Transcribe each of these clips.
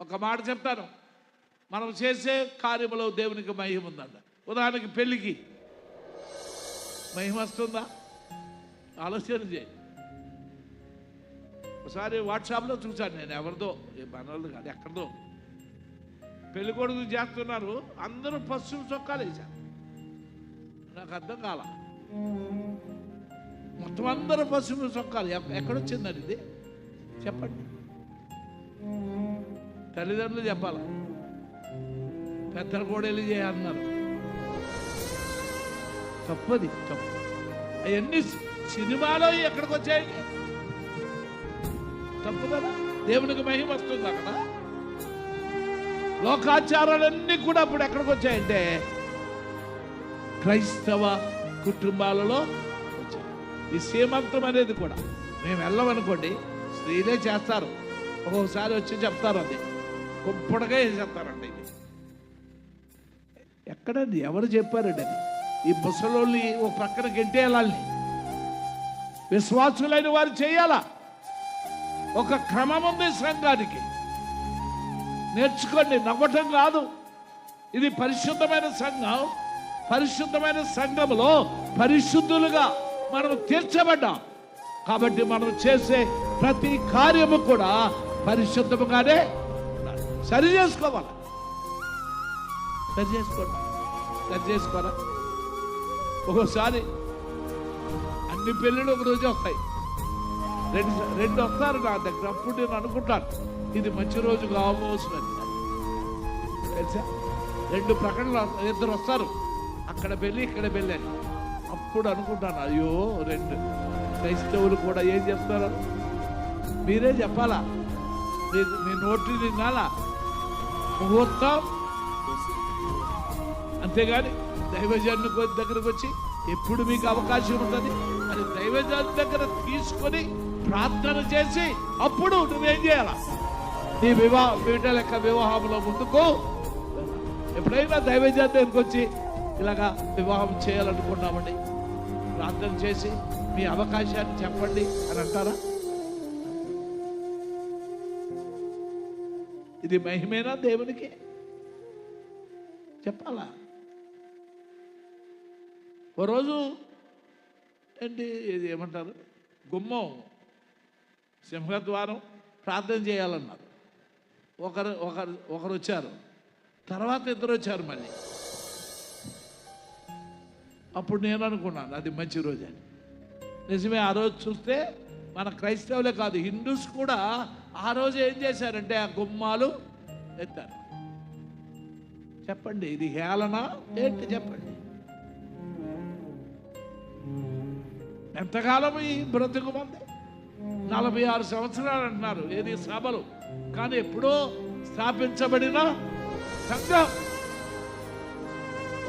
ఒక మాట చెప్తాను. మనం చేసే కార్యములో దేవునికి మహిమ ఉందంట. ఉదాహరణకి పెళ్ళికి మహిమ వస్తుందా? ఆలోచన చేయి. ఒకసారి వాట్సాప్లో చూశాను నేను ఎవరిదో ఏ కాదు ఎక్కడదో. పెళ్ళి కొడుకు చేస్తున్నారు అందరూ పసుపు చొక్కాలు వేశారు. నాకు అర్థం కాల. మొత్తం అందరూ పసుపు చొక్కాలు. ఎక్కడొచ్చిందండి ఇది? చెప్పండి. తల్లిదండ్రులు చెప్పాలి. పెద్దలు కూడా వెళ్ళి చేయన్నారు తప్పది తప్పు. అవన్నీ సినిమాలో ఎక్కడికి వచ్చాయి? తప్పు కదా? దేవునికి మహిమ వస్తుంది అక్కడ. లోకాచారాలన్నీ కూడా అప్పుడు ఎక్కడికి వచ్చాయంటే క్రైస్తవ కుటుంబాలలో వచ్చాయి. ఈ సీమంతం అనేది కూడా. మేము వెళ్ళమనుకోండి స్త్రీలే చేస్తారు. ఒక్కొక్కసారి వచ్చి చెప్తారు అది. కుంపడగా వేసేస్తారండి ఇది ఎక్కడండి ఎవరు చెప్పారండి అది? ఈ ముసలోళ్ళని ఒక పక్కన గెంటేయాలి విశ్వాసులైన వారు చేయాలా? ఒక క్రమం ఉంది సంఘానికి. నేర్చుకోండి నవ్వటం కాదు ఇది పరిశుద్ధమైన సంఘం. పరిశుద్ధమైన సంఘములో పరిశుద్ధులుగా మనం తీర్చబడ్డాం. కాబట్టి మనం చేసే ప్రతి కార్యము కూడా పరిశుద్ధముగానే సరి చేసుకోవాలి. సరి చేసుకోండి. సరి చేసుకోరా? ఒక్కోసారి అన్ని పెళ్ళిళ్ళు ఒకరోజే వస్తాయి. రెండు రెండు వస్తారు నా దగ్గర. అప్పుడు నేను అనుకుంటాను ఇది మంచి రోజు కావలసినది తెలుసా? రెండు ప్రకటనలు ఇద్దరు వస్తారు. అక్కడ పెళ్ళి ఇక్కడ పెళ్ళి అని. అప్పుడు అనుకుంటాను అయ్యో రెండు క్రైస్తవులు కూడా ఏం చెప్తారు? మీరే చెప్పాలా? నేను మీ నోటి వినాలా ముహూర్తం. అంతేగాని దైవజను దగ్గరకు వచ్చి ఎప్పుడు మీకు అవకాశం ఉంటుంది? అది దైవజన్ దగ్గర తీసుకొని ప్రార్థన చేసి అప్పుడు నువ్వేం చేయాలా? నీ వివాహ బిడ్డల యొక్క వివాహంలో ముందుకు ఎప్పుడైనా దైవజన్ దగ్గరకు వచ్చి ఇలాగా వివాహం చేయాలనుకున్నామండి. ప్రార్థన చేసి మీ అవకాశాన్ని చెప్పండి అని అంటారా? ఇది మహిమేనా దేవునికి? చెప్పాలా? ఓ రోజు ఏంటి ఇది ఏమంటారు? గుమ్మం సింహద్వారం ప్రార్థన చేయాలన్నారు. ఒకరు ఒకరు ఒకరు వచ్చారు. తర్వాత ఇద్దరు వచ్చారు మళ్ళీ. అప్పుడు నేను అనుకున్నాను అది మంచి రోజు అని. నిజమే ఆ రోజు చూస్తే మన క్రైస్తవులే కాదు హిందూస్ కూడా ఆ రోజు ఏం చేశారంటే ఆ గుమ్మాలు ఎత్తారు. చెప్పండి ఇది హేళన? ఏంటి చెప్పండి? ఎంతకాలం ఈ బ్రతుకు మంది? నలభై ఆరు సంవత్సరాలు అంటున్నారు ఏది సభలు. కానీ ఎప్పుడో స్థాపించబడిన సంఘం.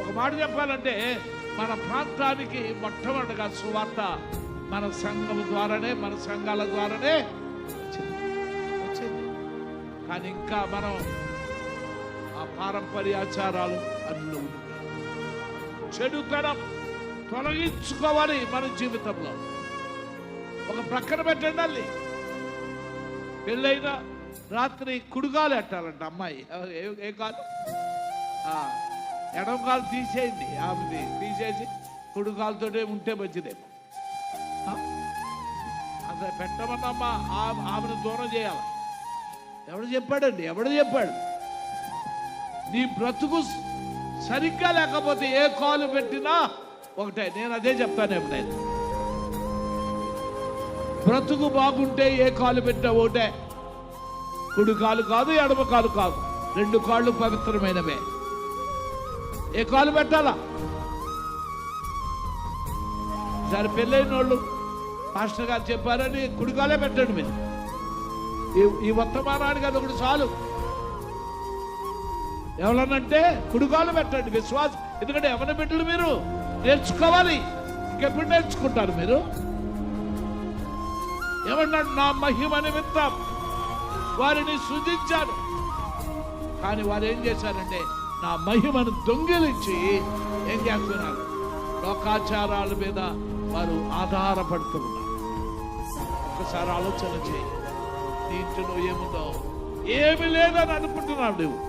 ఒక మాట చెప్పాలంటే మన ప్రాంతానికి మొట్టమొదటిగా సువార్త మన సంఘం ద్వారానే మన సంఘాల ద్వారానే కానీ ఇంకా మనం ఆ పారంపర్యాచారాలు అందులో చెడుతనం తొలగించుకోవాలి మన జీవితంలో. ఒక ప్రక్కన పెట్టండి అల్లి పెళ్ళైన రాత్రి కుడుగాలు పెట్టాలంట అమ్మాయి. ఏ- ఏ కాలు? ఎడమ కాలు తీసేయండి ఆమెది. తీసేసి కుడి ఉంటే మంచిదేమో. ఆ? అసలు పెట్టమన్నమ్మా ఆమెను దూరం చేయాలి. ఎవడు చెప్పాడండి? ఎవడు చెప్పాడు? నీ బ్రతుకు సరిగ్గా లేకపోతే ఏ కాలు పెట్టినా ఒకటే. నేను అదే చెప్తాను ఎప్పుడైనా. బ్రతుకు బాగుంటే ఏ కాలు పెట్టినా ఒకటే. కుడి కాలు కాదు ఎడమ కాలు కాదు. రెండు కాళ్ళు పవిత్రమైనవే. ఏ కాలు పెట్టాలా? సరే పెళ్ళైన వాళ్ళు మాస్టర్ గారు చెప్పారని కుడికాలే పెట్టండి మీరు. ఈ- ఈ వర్తమానానికి అది ఒకటి చాలు. ఎవరనంటే కుడుకాలు పెట్టండి విశ్వాసం ఎందుకంటే ఎవరి బిడ్డలు మీరు? నేర్చుకోవాలి. ఇంకెప్పుడు నేర్చుకుంటారు మీరు? ఏమన్నాడు నా మహిమ నిమిత్తం వారిని సృజించాను. కానీ వారు ఏం చేశారంటే నా మహిమను దొంగిలించి ఏం చేస్తున్నారు? లోకాచారాల మీద వారు ఆధారపడుతున్నారు. ఒకసారి ఆలోచన చేయాలి నీ ఏముందో? ఏమి లేదని అనుకుంటున్నావు నువ్వు.